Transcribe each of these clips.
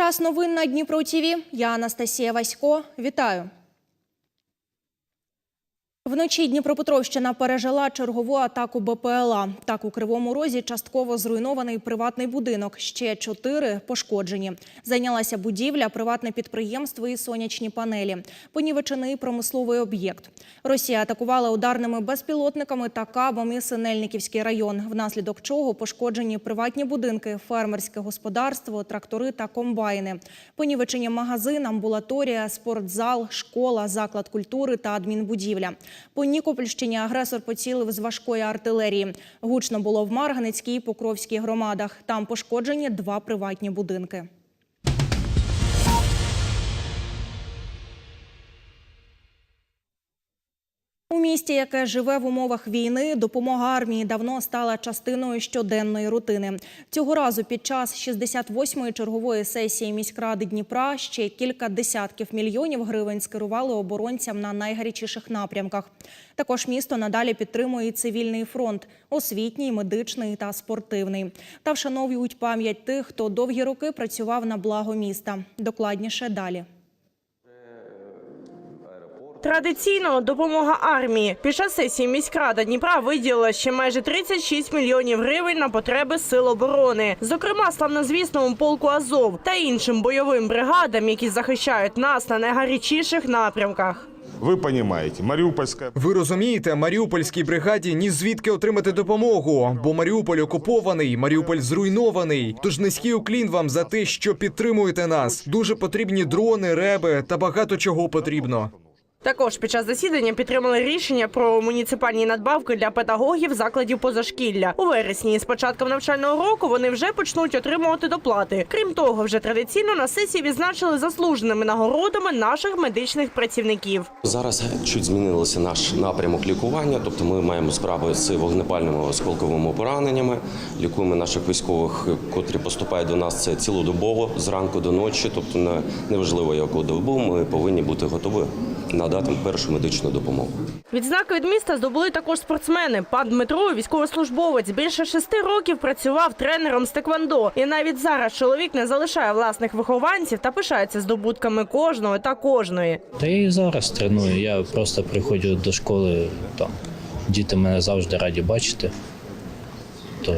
Час новин на Дніпро ТІВІ. Я Анастасія Васько. Вітаю. Вночі Дніпропетровщина пережила чергову атаку БПЛА. Так у Кривому Розі частково зруйнований приватний будинок. Ще чотири пошкоджені. Зайнялася будівля, приватне підприємство і сонячні панелі. Понівечений промисловий об'єкт. Росія атакувала ударними безпілотниками та кабом і Синельниківський район, внаслідок чого пошкоджені приватні будинки, фермерське господарство, трактори та комбайни. Понівечені магазин, амбулаторія, спортзал, школа, заклад культури та адмінбудівля. По Нікопольщині агресор поцілив з важкої артилерії. Гучно було в Марганецькій і Покровській громадах. Там пошкоджені два приватні будинки. Місті, яке живе в умовах війни, допомога армії давно стала частиною щоденної рутини. Цього разу під час 68-ї чергової сесії міськради Дніпра ще кілька десятків мільйонів гривень скерували оборонцям на найгарячіших напрямках. Також місто надалі підтримує цивільний фронт – освітній, медичний та спортивний. Та вшановують пам'ять тих, хто довгі роки працював на благо міста. Докладніше далі. Традиційно допомога армії. Під час сесії міськрада Дніпра виділила ще майже 36 мільйонів гривень на потреби сил оборони. Зокрема, славнозвісному полку Азов та іншим бойовим бригадам, які захищають нас на найгарячіших напрямках. Ви розумієте, Маріупольська Ви розумієте, Маріупольській бригаді ні звідки отримати допомогу, бо Маріуполь окупований, Маріуполь зруйнований. Тож низький уклін вам за те, що підтримуєте нас. Дуже потрібні дрони, реби та багато чого потрібно. Також під час засідання підтримали рішення про муніципальні надбавки для педагогів закладів позашкілля. У вересні з початком навчального року вони вже почнуть отримувати доплати. Крім того, вже традиційно на сесії відзначили заслуженими нагородами наших медичних працівників. Зараз чуть змінилося наш напрямок лікування, тобто ми маємо справи з вогнепальними осколковими пораненнями. Лікуємо наших військових, котрі поступають до нас це цілодобово зранку до ночі. Тобто не- неважливо яку добу, ми повинні бути готові надати першу медичну допомогу. Відзнаки від міста здобули також спортсмени. Пан Дмитро, військовослужбовець, більше шести років працював тренером з теквондо. І навіть зараз чоловік не залишає власних вихованців та пишається здобутками кожного та кожної. Та я і зараз треную. Я просто приходжу до школи, там діти мене завжди раді бачити. То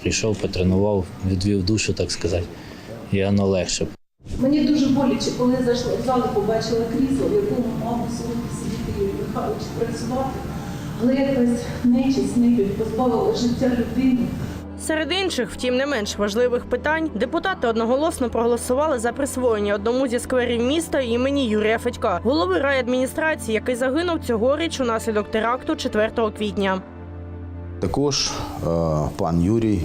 прийшов, потренував, відвів душу, так сказати, і воно легше. Мені дуже боляче, коли я зайшла в зал і побачила крісло, в якому мав би сьогодні сидіти Юрій Михайлович працювати. Але якась нечисть небі позбавила життя людини. Серед інших, втім, не менш важливих питань, депутати одноголосно проголосували за присвоєння одному зі скверів міста імені Юрія Федька, голови райадміністрації, який загинув цьогоріч унаслідок теракту 4 квітня. Також е, пан Юрій,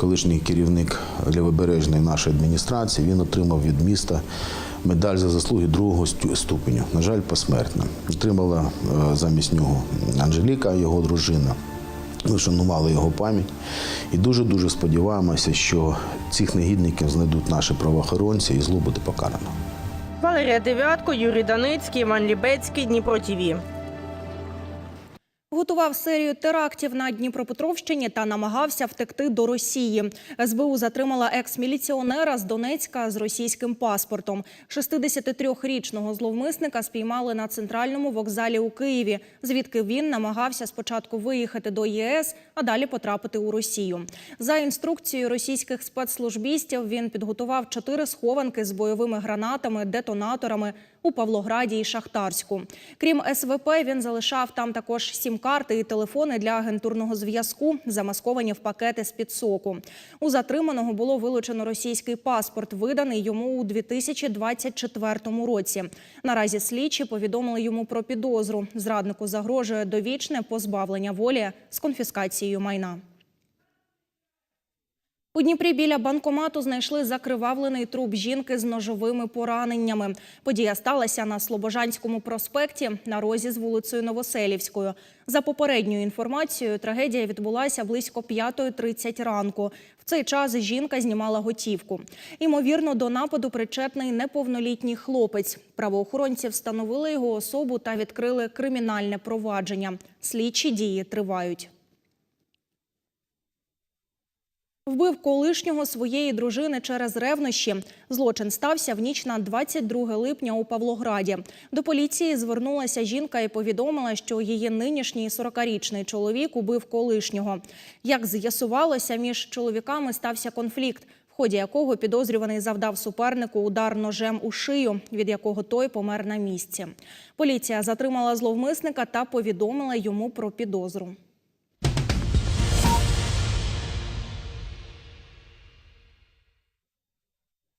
колишній керівник лівобережної нашої адміністрації, він отримав від міста медаль за заслуги другого ступеню. На жаль, посмертно. Отримала е, замість нього Анжеліка, його дружина. Ми шанували його пам'ять і дуже дуже сподіваємося, що цих негідників знайдуть наші правоохоронці і зло буде покарано. Валерія Дев'ятко, Юрій Даницький, Іван Лібецький, Дніпро ТІВІ. Готував серію терактів на Дніпропетровщині та намагався втекти до Росії. СБУ затримала екс-міліціонера з Донецька з російським паспортом. 63-річного зловмисника спіймали на центральному вокзалі у Києві, звідки він намагався спочатку виїхати до ЄС, а далі потрапити у Росію. За інструкцією російських спецслужбістів він підготував чотири схованки з бойовими гранатами, детонаторами у Павлограді і Шахтарську. Крім СВП, він залишав там також сім-карти і телефони для агентурного зв'язку, замасковані в пакети з під соку. У затриманого було вилучено російський паспорт, виданий йому у 2024 році. Наразі слідчі повідомили йому про підозру. Зраднику загрожує довічне позбавлення волі з конфіскацією майна. У Дніпрі біля банкомату знайшли закривавлений труп жінки з ножовими пораненнями. Подія сталася на Слобожанському проспекті на розі з вулицею Новоселівською. За попередньою інформацією, трагедія відбулася близько 5.30 ранку. В цей час жінка знімала готівку. Імовірно, до нападу причетний неповнолітній хлопець. Правоохоронці встановили його особу та відкрили кримінальне провадження. Слідчі дії тривають. Вбив колишнього своєї дружини через ревнощі. Злочин стався в ніч на 22 липня у Павлограді. До поліції звернулася жінка і повідомила, що її нинішній 40-річний чоловік убив колишнього. Як з'ясувалося, між чоловіками стався конфлікт, в ході якого підозрюваний завдав супернику удар ножем у шию, від якого той помер на місці. Поліція затримала зловмисника та повідомила йому про підозру.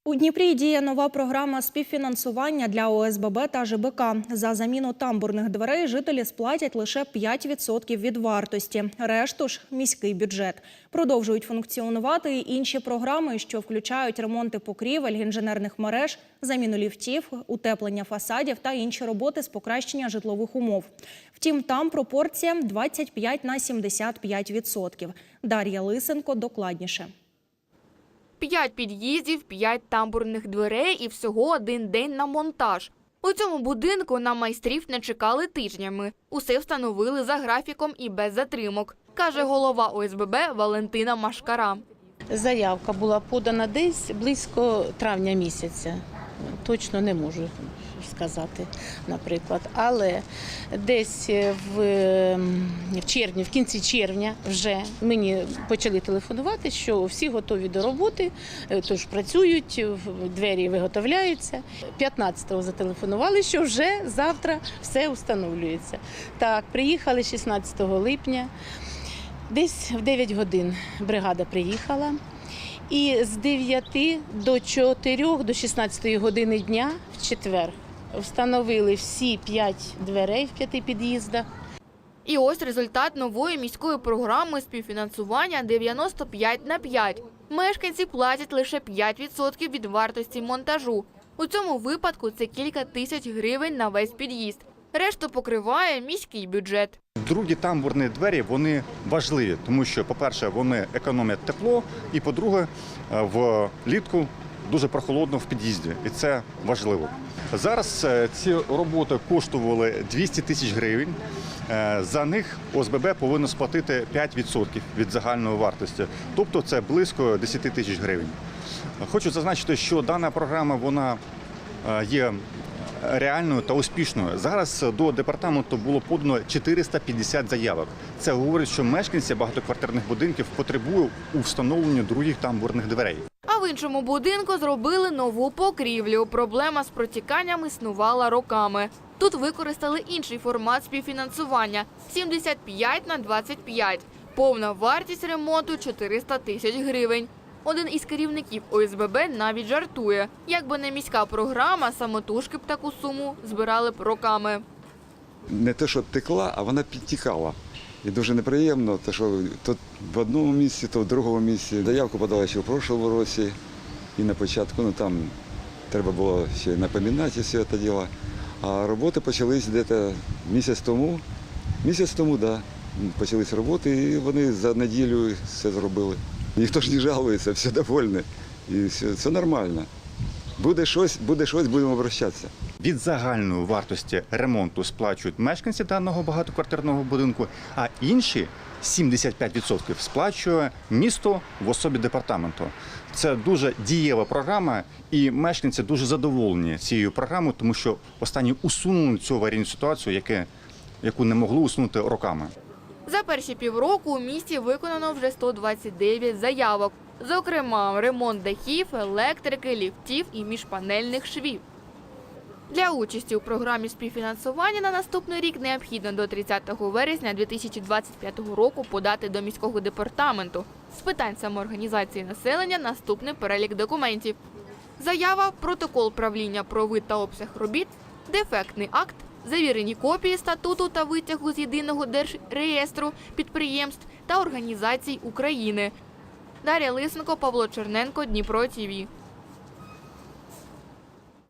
У Дніпрі діє нова програма співфінансування для ОСББ та ЖБК. За заміну тамбурних дверей жителі сплатять лише 5% від вартості. Решту ж міський бюджет. Продовжують функціонувати і інші програми, що включають ремонти покрівель, інженерних мереж, заміну ліфтів, утеплення фасадів та інші роботи з покращення житлових умов. Втім, там пропорція 25 на 75%. Дар'я Лисенко докладніше. П'ять під'їздів, п'ять тамбурних дверей і всього один день на монтаж. У цьому будинку на майстрів не чекали тижнями. Усе встановили за графіком і без затримок, каже голова ОСББ Валентина Машкара. Заявка була подана десь близько травня місяця. Точно не можу сказати, наприклад. Але десь в, в червні, в кінці червня вже мені почали телефонувати, що всі готові до роботи, е, тож працюють, двері виготовляються. 15-го зателефонували, що вже завтра все встановлюється. Так, приїхали 16 липня. Десь в 9 годин бригада приїхала. І з 9 до 4 до 16 години дня в четвер встановили всі 5 дверей в п'яти під'їздах. І ось результат нової міської програми співфінансування 95 на 5. Мешканці платять лише 5% від вартості монтажу. У цьому випадку це кілька тисяч гривень на весь під'їзд. Решту покриває міський бюджет. Другі тамбурні двері вони важливі, тому що, по-перше, вони економлять тепло, і по-друге, е, влітку дуже прохолодно в під'їзді, і це важливо. Зараз е, ці роботи коштували 200 тисяч гривень. Е, За них ОСББ повинно сплатити 5% від загальної вартості, тобто це близько 10 тисяч гривень. Хочу зазначити, що дана програма вона е, є реальною та успішною. Зараз до департаменту було подано 450 заявок. Це говорить, що мешканці багатоквартирних будинків потребують у встановленні других тамбурних дверей. Іншому будинку зробили нову покрівлю. Проблема з протіканням існувала роками. Тут використали інший формат співфінансування 75 на 25. Повна вартість ремонту 400 тисяч гривень. Один із керівників ОСББ навіть жартує. Якби не міська програма, самотужки б таку суму збирали б роками. не те, що текла, а вона підтікала. І дуже неприємно, те, що то в одному місці, то в другому місці. Заявку подала ще в прошлому році і на початку, ну там треба було ще напоминати все це діло. А роботи почались десь місяць тому. Місяць тому, так. Да, почались роботи, і вони за неділю все зробили. Ніхто ж не жалується, всі довольні. І все, все нормально. Буде щось, буде щось, будемо обращатися. Від загальної вартості ремонту сплачують мешканці даного багатоквартирного будинку, а інші 75% сплачує місто в особі департаменту. Це дуже дієва програма, і мешканці дуже задоволені цією програмою, тому що останні усунули цю аварійну ситуацію, яку не могли усунути роками. За перші півроку у місті виконано вже 129 заявок. Зокрема, ремонт дахів, електрики, ліфтів і міжпанельних швів. Для участі у програмі співфінансування на наступний рік необхідно до 30 вересня 2025 року подати до міського департаменту з питань самоорганізації населення наступний перелік документів. Заява, протокол правління про вид та обсяг робіт, дефектний акт, завірені копії статуту та витягу з єдиного держреєстру підприємств та організацій України. Дар'я Лисенко, Павло Черненко, Дніпро ТІВІ.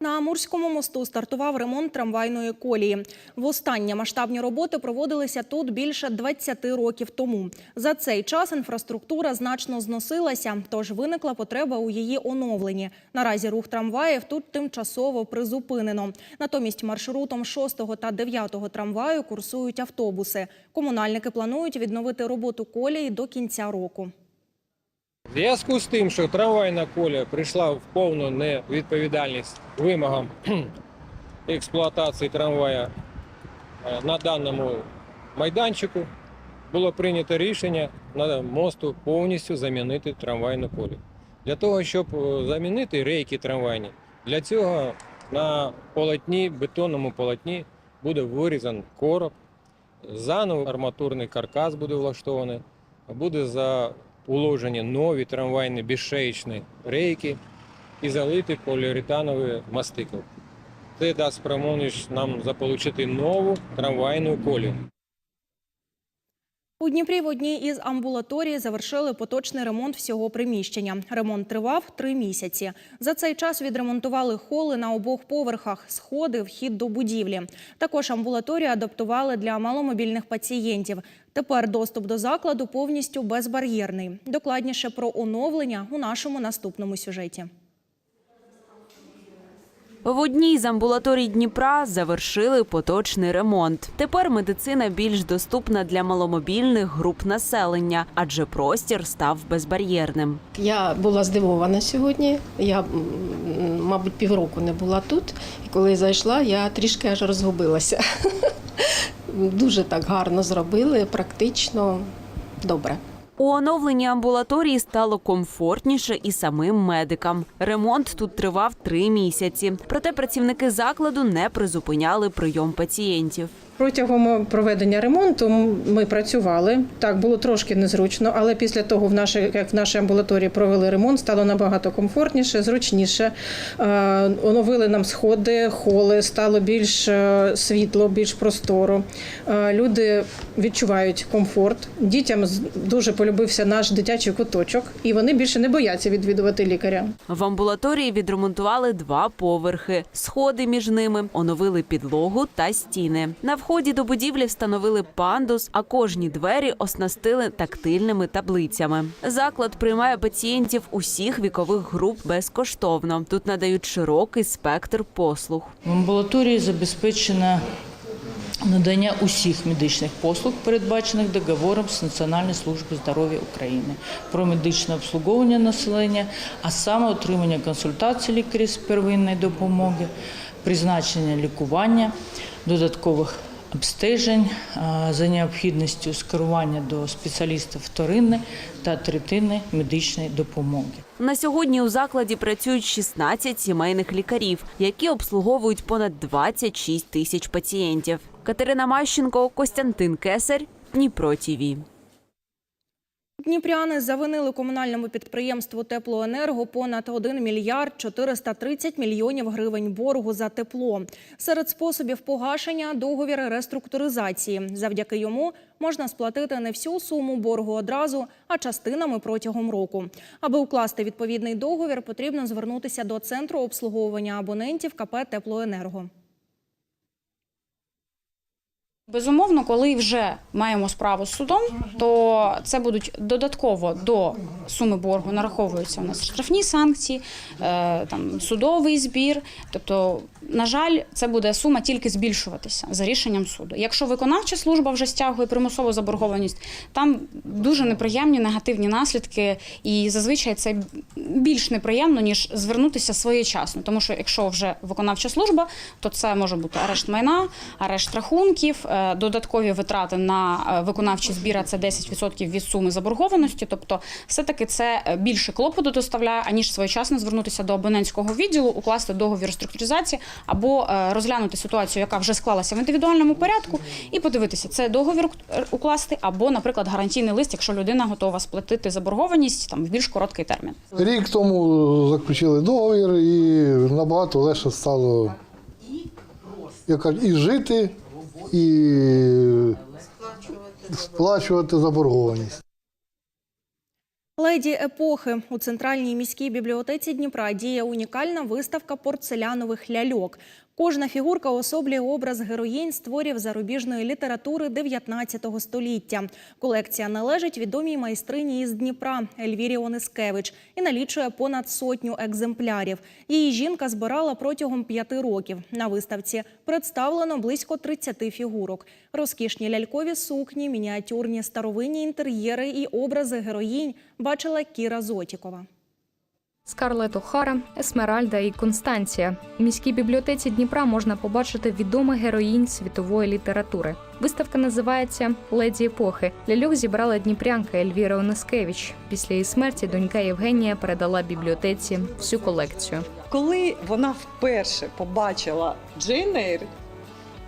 На Амурському мосту стартував ремонт трамвайної колії. Востаннє масштабні роботи проводилися тут більше 20 років тому. За цей час інфраструктура значно зносилася, тож виникла потреба у її оновленні. Наразі рух трамваїв тут тимчасово призупинено. Натомість маршрутом 6 та 9 трамваю курсують автобуси. Комунальники планують відновити роботу колії до кінця року. Зв'язку з тим, що трамвайна колія прийшла в повну невідповідальність вимогам експлуатації трамвая е, на даному майданчику, було прийнято рішення на мосту повністю замінити трамвайну колію. Для того, щоб е, замінити рейки трамвайні, для цього на полотні, бетонному полотні буде вирізан короб, заново арматурний каркас буде влаштований, буде за уложені нові трамвайні безшеєчні рейки і залити поліуретанові мастики. Це дасть спроможність нам заполучити нову трамвайну колію. У Дніпрі в одній із амбулаторій завершили поточний ремонт всього приміщення. Ремонт тривав три місяці. За цей час відремонтували холи на обох поверхах, сходи, вхід до будівлі. Також амбулаторію адаптували для маломобільних пацієнтів. Тепер доступ до закладу повністю безбар'єрний. Докладніше про оновлення у нашому наступному сюжеті. В одній з амбулаторій Дніпра завершили поточний ремонт. Тепер медицина більш доступна для маломобільних груп населення, адже простір став безбар'єрним. Я була здивована сьогодні. Я, мабуть, півроку не була тут. І коли зайшла, я трішки аж розгубилася. Дуже так гарно зробили, практично добре. У оновленні амбулаторії стало комфортніше і самим медикам. Ремонт тут тривав три місяці. Проте працівники закладу не призупиняли прийом пацієнтів. Протягом проведення ремонту ми працювали. Так було трошки незручно, але після того, в нашій, як в нашій амбулаторії провели ремонт, стало набагато комфортніше, зручніше. Е, Оновили нам сходи, холи, стало більш е, світло, більш просторо. Е, Люди відчувають комфорт. Дітям дуже полюбився наш дитячий куточок, і вони більше не бояться відвідувати лікаря. В амбулаторії відремонтували два поверхи, сходи між ними, оновили підлогу та стіни. На вході до будівлі встановили пандус, а кожні двері оснастили тактильними таблицями. Заклад приймає пацієнтів усіх вікових груп безкоштовно. Тут надають широкий спектр послуг. В амбулаторії забезпечено надання усіх медичних послуг, передбачених договором з Національною службою здоров'я України про медичне обслуговування населення, а саме отримання консультацій лікарів з первинної допомоги, призначення лікування, додаткових обстежень за необхідністю скерування до спеціалістів вторинної та третинної медичної допомоги. На сьогодні у закладі працюють 16 сімейних лікарів, які обслуговують понад 26 тисяч пацієнтів. Катерина Мащенко, Костянтин Кесар, Дніпро ТІВІ. Дніпряни завинили комунальному підприємству Теплоенерго понад 1 мільярд 430 мільйонів гривень боргу за тепло. Серед способів погашення – договір реструктуризації. Завдяки йому можна сплатити не всю суму боргу одразу, а частинами протягом року. Аби укласти відповідний договір, потрібно звернутися до Центру обслуговування абонентів КП «Теплоенерго». Безумовно, коли вже маємо справу з судом, то це будуть додатково до суми боргу нараховуються у нас штрафні санкції, е, там судовий збір. Тобто, на жаль, це буде сума тільки збільшуватися за рішенням суду. Якщо виконавча служба вже стягує примусову заборгованість, там дуже неприємні негативні наслідки, і зазвичай це більш неприємно ніж звернутися своєчасно. Тому що якщо вже виконавча служба, то це може бути арешт майна, арешт рахунків, е, додаткові витрати на е, виконавчі збір, це 10% від суми заборгованості. Тобто, все-таки це е, більше клопоту доставляє, аніж своєчасно звернутися до абонентського відділу, укласти договір реструктуризації або е, розглянути ситуацію, яка вже склалася в індивідуальному порядку, і подивитися, це договір е, укласти, або, наприклад, гарантійний лист, якщо людина готова сплатити заборгованість там в більш короткий термін. Рік тому заключили договір і набагато легше стало як і жити, і сплачувати заборгованість. Леді епохи у центральній міській бібліотеці Дніпра діє унікальна виставка порцелянових ляльок. Кожна фігурка особлює образ героїнь з творів зарубіжної літератури 19 століття. Колекція належить відомій майстрині із Дніпра Ельвірі Онискевич і налічує понад сотню екземплярів. Її жінка збирала протягом п'яти років. На виставці представлено близько 30 фігурок. Розкішні лялькові сукні, мініатюрні старовинні інтер'єри і образи героїнь бачила Кіра Зотікова. Скарлет Охара, Есмеральда і Констанція. У міській бібліотеці Дніпра можна побачити відомих героїнь світової літератури. Виставка називається Леді епохи. Ляльок зібрала дніпрянка Ельвіра Онискевич. Після її смерті донька Євгенія передала бібліотеці всю колекцію. Коли вона вперше побачила Джейн Ейр,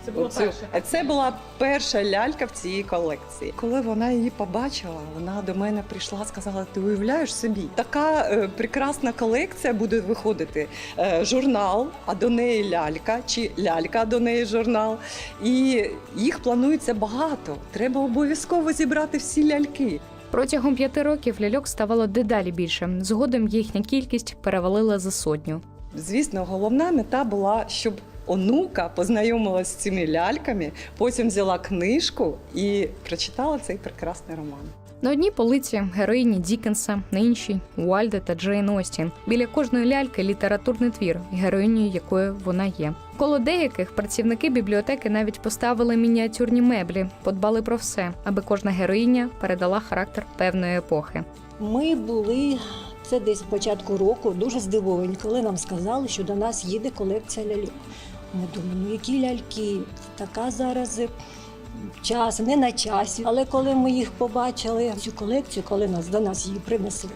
Це було оцю- перше. це була перша лялька в цій колекції. Коли вона її побачила, вона до мене прийшла, сказала: Ти уявляєш собі, така е, прекрасна колекція буде виходити. Е, журнал, а до неї лялька, чи лялька, а до неї журнал. І їх планується багато. Треба обов'язково зібрати всі ляльки. Протягом п'яти років ляльок ставало дедалі більше. Згодом їхня кількість перевалила за сотню. Звісно, головна мета була, щоб онука познайомилася з цими ляльками, потім взяла книжку і прочитала цей прекрасний роман. На одній полиці героїні Дікенса, на іншій Уальда та Джейн Остін. Біля кожної ляльки літературний твір, героїнею якої вона є. Коло деяких працівники бібліотеки навіть поставили мініатюрні меблі, подбали про все, аби кожна героїня передала характер певної епохи. Ми були це десь в початку року дуже здивовані, коли нам сказали, що до нас їде колекція ляльок. Ми думаємо, ну які ляльки, така зараз час, не на часі. Але коли ми їх побачили, цю колекцію, коли нас до нас її принесли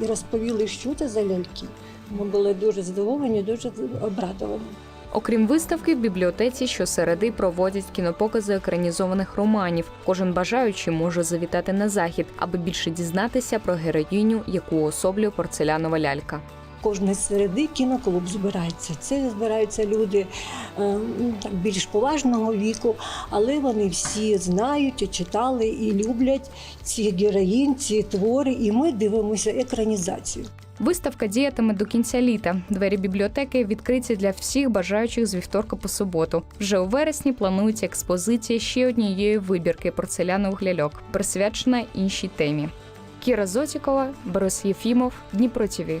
і розповіли, що це за ляльки, ми були дуже здивовані, дуже обрадовані. Окрім виставки, в бібліотеці щосереди проводять кінопокази екранізованих романів. Кожен бажаючий може завітати на захід, аби більше дізнатися про героїню, яку особлює порцелянова лялька. Кожної середи кіноклуб збирається. Це збираються люди е, ну, так, більш поважного віку, але вони всі знають, читали і люблять ці героїн, ці твори, і ми дивимося екранізацію. Виставка діятиме до кінця літа. Двері бібліотеки відкриті для всіх бажаючих з вівторка по суботу. Вже у вересні планується експозиція ще однієї вибірки порцелянових ляльок, присвячена іншій темі. Кіра Зотікова, Борис Єфімов, Дніпро ТІВІ.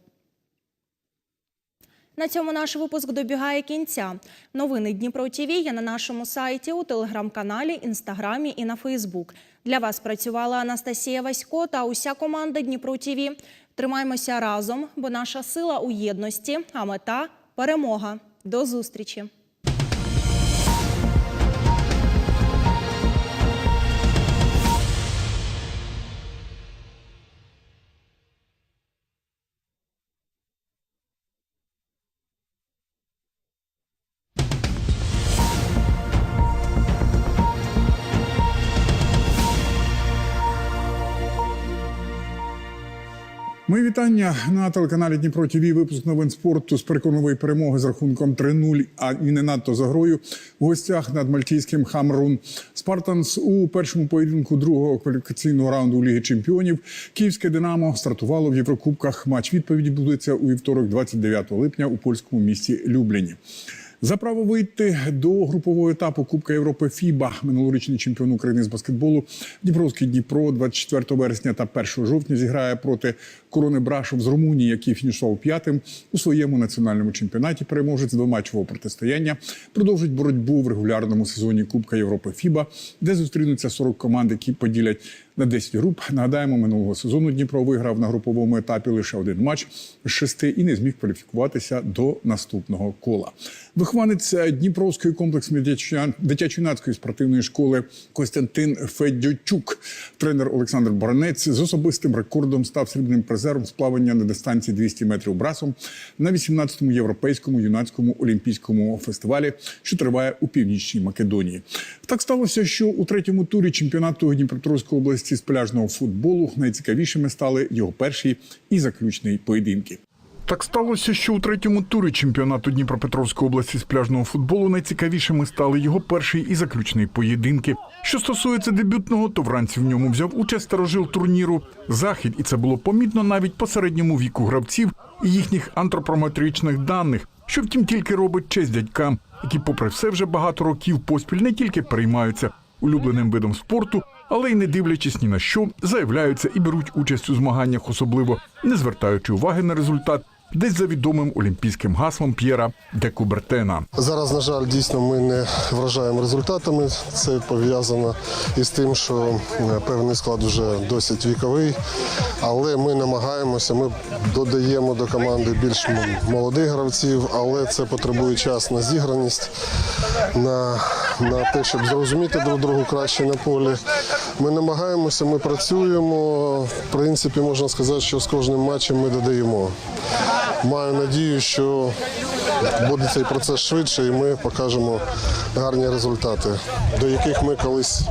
На цьому наш випуск добігає кінця. Новини Дніпро ТІВІ є на нашому сайті, у телеграм-каналі, інстаграмі і на Фейсбук. Для вас працювала Анастасія Васько та уся команда Дніпро ТІВІ. Тримаймося разом, бо наша сила у єдності, а мета перемога. До зустрічі! Мої вітання на телеканалі Дніпро ТВ. Випуск новин спорту з переконливої перемоги з рахунком 3-0, а і не надто за грою. В гостях над мальтійським Хамрун Спартанс у першому поєдинку другого кваліфікаційного раунду Ліги Чемпіонів. Київське Динамо стартувало в Єврокубках. Матч відповіді будеться у вівторок, 29 липня, у польському місті Любліні. За право вийти до групового етапу Кубка Європи ФІБА минулорічний чемпіон України з баскетболу Дніпровський Дніпро 24 вересня та 1 жовтня зіграє проти Корони Брашов з Румунії, який фінішував п'ятим у своєму національному чемпіонаті. Переможець двоматчевого протистояння продовжить боротьбу в регулярному сезоні Кубка Європи ФІБА, де зустрінуться 40 команд, які поділять на 10 груп. Нагадаємо, минулого сезону Дніпро виграв на груповому етапі лише один матч з шести і не зміг кваліфікуватися до наступного кола. Вихованець Дніпровської комплексної дитячо-юнацької спортивної школи Костянтин Федючук, тренер Олександр Баранець з особистим рекордом став срібним призером призером з плавання на дистанції 200 метрів брасом на 18-му європейському юнацькому олімпійському фестивалі, що триває у північній Македонії. Так сталося, що у третьому турі чемпіонату Дніпропетровської області з пляжного футболу найцікавішими стали його перші і заключний поєдинки. Так сталося, що у третьому турі чемпіонату Дніпропетровської області з пляжного футболу найцікавішими стали його перший і заключний поєдинки. Що стосується дебютного, то вранці в ньому взяв участь старожил турніру Захід, і це було помітно навіть по середньому віку гравців і їхніх антропометричних даних, що втім тільки робить честь дядькам, які, попри все, вже багато років поспіль не тільки переймаються улюбленим видом спорту, але й не дивлячись ні на що, заявляються і беруть участь у змаганнях, особливо не звертаючи уваги на результат, десь за відомим олімпійським гаслом П'єра де Кубертена. Зараз, на жаль, дійсно ми не вражаємо результатами. Це пов'язано із тим, що е, певний склад вже досить віковий, але ми намагаємося, ми додаємо до команди більш молодих гравців, але це потребує час на зіграність, на, на те, щоб зрозуміти друг другу краще на полі. Ми намагаємося, ми працюємо. В принципі, можна сказати, що з кожним матчем ми додаємо. Маю надію, що буде цей процес швидше, і ми покажемо гарні результати, до яких ми колись,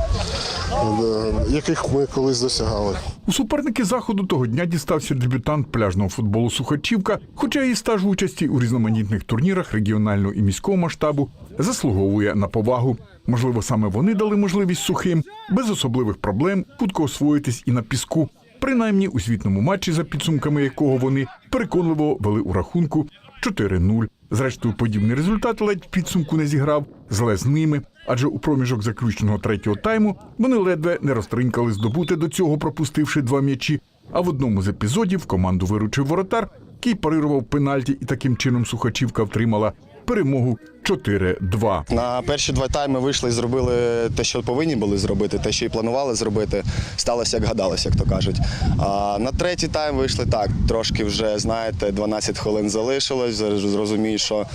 яких ми колись досягали. У суперники заходу того дня дістався дебютант пляжного футболу Сухачівка, хоча і стаж участі у різноманітних турнірах регіонального і міського масштабу заслуговує на повагу. Можливо, саме вони дали можливість сухим без особливих проблем хутко освоїтись і на піску. Принаймні у звітному матчі, за підсумками якого вони переконливо вели у рахунку 4-0. Зрештою, подібний результат ледь підсумку не зіграв зле з ними, адже у проміжок заключного третього тайму вони ледве не розтринькали здобути до цього, пропустивши два м'ячі. А в одному з епізодів команду виручив воротар, який парирував пенальті, і таким чином Сухачівка втримала перемогу 4-2. На перші два тайми вийшли і зробили те, що повинні були зробити, те, що і планували зробити. Сталося, як гадалося, як то кажуть. А на третій тайм вийшли так. Трошки вже, знаєте, 12 хвилин залишилось. Зрозумію, що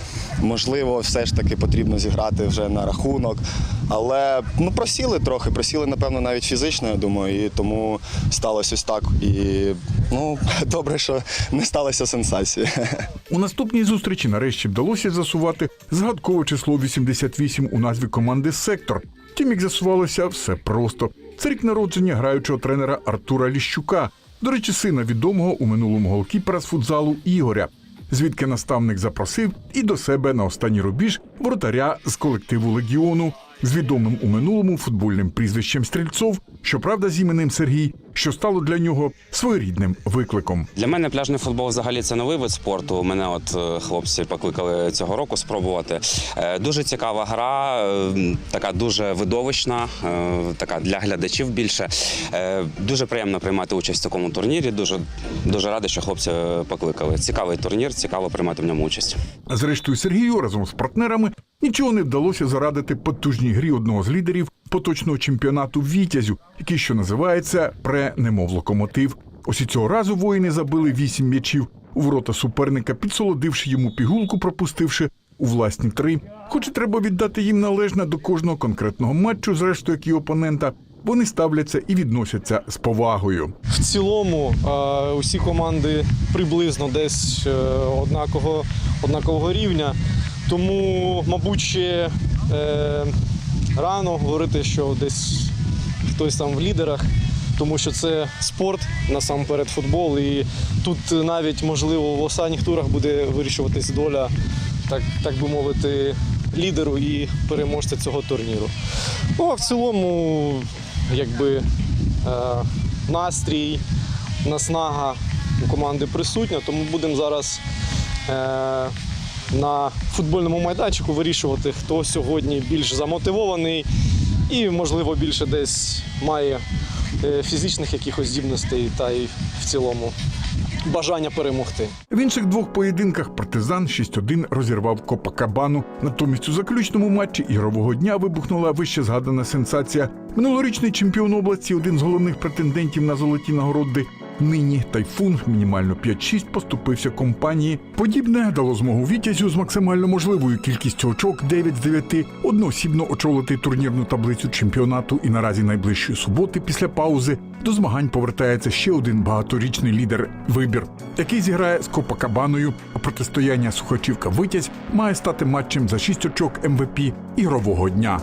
можливо, все ж таки потрібно зіграти вже на рахунок. Але ну просіли трохи, просіли, напевно, навіть фізично, я думаю, і тому сталося ось так. І ну добре, що не сталося сенсації. У наступній зустрічі нарешті вдалося засувати згадкове число 88 у назві команди Сектор. Втім, як з'ясувалося, все просто. Це рік народження граючого тренера Артура Ліщука. До речі, сина відомого у минулому голкіпера з футзалу Ігоря. Звідки наставник запросив і до себе на останній рубіж воротаря з колективу легіону з відомим у минулому футбольним прізвищем Стрільцов, щоправда, з іменем Сергій, що стало для нього своєрідним викликом. Для мене пляжний футбол взагалі це новий вид спорту. Мене от е, хлопці покликали цього року спробувати. Е, Дуже цікава гра, така дуже видовищна, е, така для глядачів більше. Дуже приємно приймати участь в такому турнірі. Дуже дуже радий, що хлопці покликали. Цікавий турнір, цікаво приймати в ньому участь. Зрештою, Сергію разом з партнерами нічого не вдалося зарадити потужній грі одного з лідерів поточного чемпіонату Вітязю, який що називається пре немов локомотив. Ось і цього разу воїни забили вісім м'ячів у ворота суперника, підсолодивши йому пігулку, пропустивши у власні три. Хоч і треба віддати їм належне до кожного конкретного матчу, зрештою, як і опонента. Вони ставляться і відносяться з повагою. В цілому усі команди приблизно десь е, однакового, однакового рівня. Тому, мабуть, ще е, рано говорити, що десь хтось там в лідерах, тому що це спорт насамперед футбол. І тут навіть можливо в останніх турах буде вирішуватись доля, так, так би мовити, лідеру і переможця цього турніру. Ну а в цілому, якби е, настрій, наснага у команди присутня, тому будемо зараз е, на футбольному майданчику вирішувати, хто сьогодні більш замотивований і, можливо, більше десь має е, фізичних якихось здібностей та й в цілому бажання перемогти. В інших двох поєдинках партизан 6-1 розірвав Копакабану. Натомість у заключному матчі ігрового дня вибухнула вище згадана сенсація. Минулорічний чемпіон області, один з головних претендентів на золоті нагороди Нині тайфун мінімально 5-6 поступився компанії. Подібне дало змогу Вітязю з максимально можливою кількістю очок 9 з 9 одноосібно очолити турнірну таблицю чемпіонату. І наразі найближчої суботи після паузи до змагань повертається ще один багаторічний лідер вибір, який зіграє з Копакабаною. А протистояння Сухачівка Витязь має стати матчем за 6 очок МВП ігрового дня.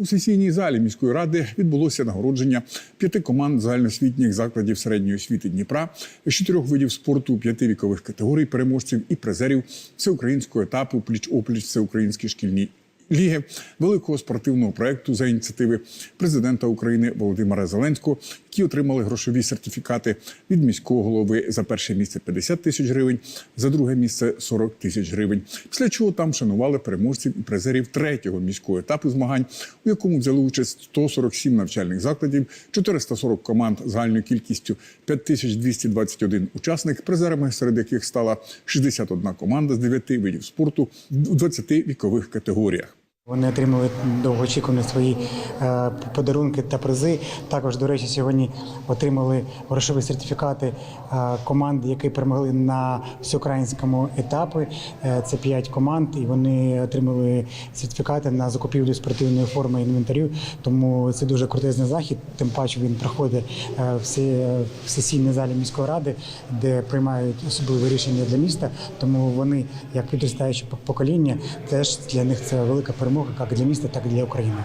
У сесійній залі міської ради відбулося нагородження п'яти команд загальноосвітніх закладів середньої освіти Дніпра чотирьох видів спорту, п'яти вікових категорій переможців і призерів всеукраїнського етапу пліч-опліч всеукраїнські шкільні. Ліги великого спортивного проекту за ініціативи президента України Володимира Зеленського, які отримали грошові сертифікати від міського голови за перше місце 50 тисяч гривень, за друге місце 40 тисяч гривень. Після чого там шанували переможців і призерів третього міського етапу змагань, у якому взяли участь 147 навчальних закладів, 440 команд загальною кількістю 5221 учасник, призерами серед яких стала 61 команда з 9 видів спорту у 20 вікових категоріях. Вони отримали довгоочікувані свої е, подарунки та призи. Також, до речі, сьогодні отримали грошові сертифікати е, команд, які перемогли на всеукраїнському етапі. Е, Це п'ять команд, і вони отримали сертифікати на закупівлю спортивної форми інвентарю. Тому це дуже крутезний захід. Тим паче він проходить в сесійній залі міської ради, де приймають особливі рішення для міста. Тому вони, як підростаюче покоління, теж для них це велика перемога, як для міста, так і для України.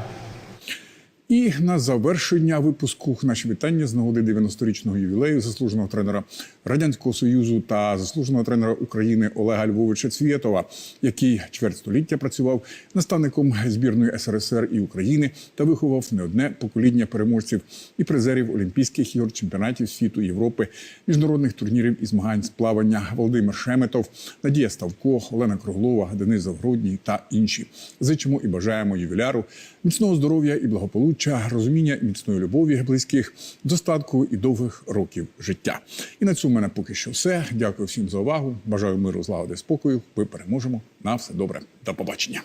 І на завершення випуску наші вітання з нагоди 90-річного ювілею заслуженого тренера радянського союзу та заслуженого тренера України Олега Львовича Цвєтова, який чверть століття працював наставником збірної СРСР і України та виховав не одне покоління переможців і призерів Олімпійських ігор, чемпіонатів світу, Європи, міжнародних турнірів і змагань з плавання Володимир Шеметов, Надія Ставко, Олена Круглова, Денис Завгородній та інші. Зичимо і бажаємо ювіляру міцного здоров'я і благополуччя, розуміння міцної любові близьких, достатку і довгих років життя. І на цьому в мене поки що все. Дякую всім за увагу. Бажаю миру, злагоди, спокою. Ми переможемо. На все добре. До побачення.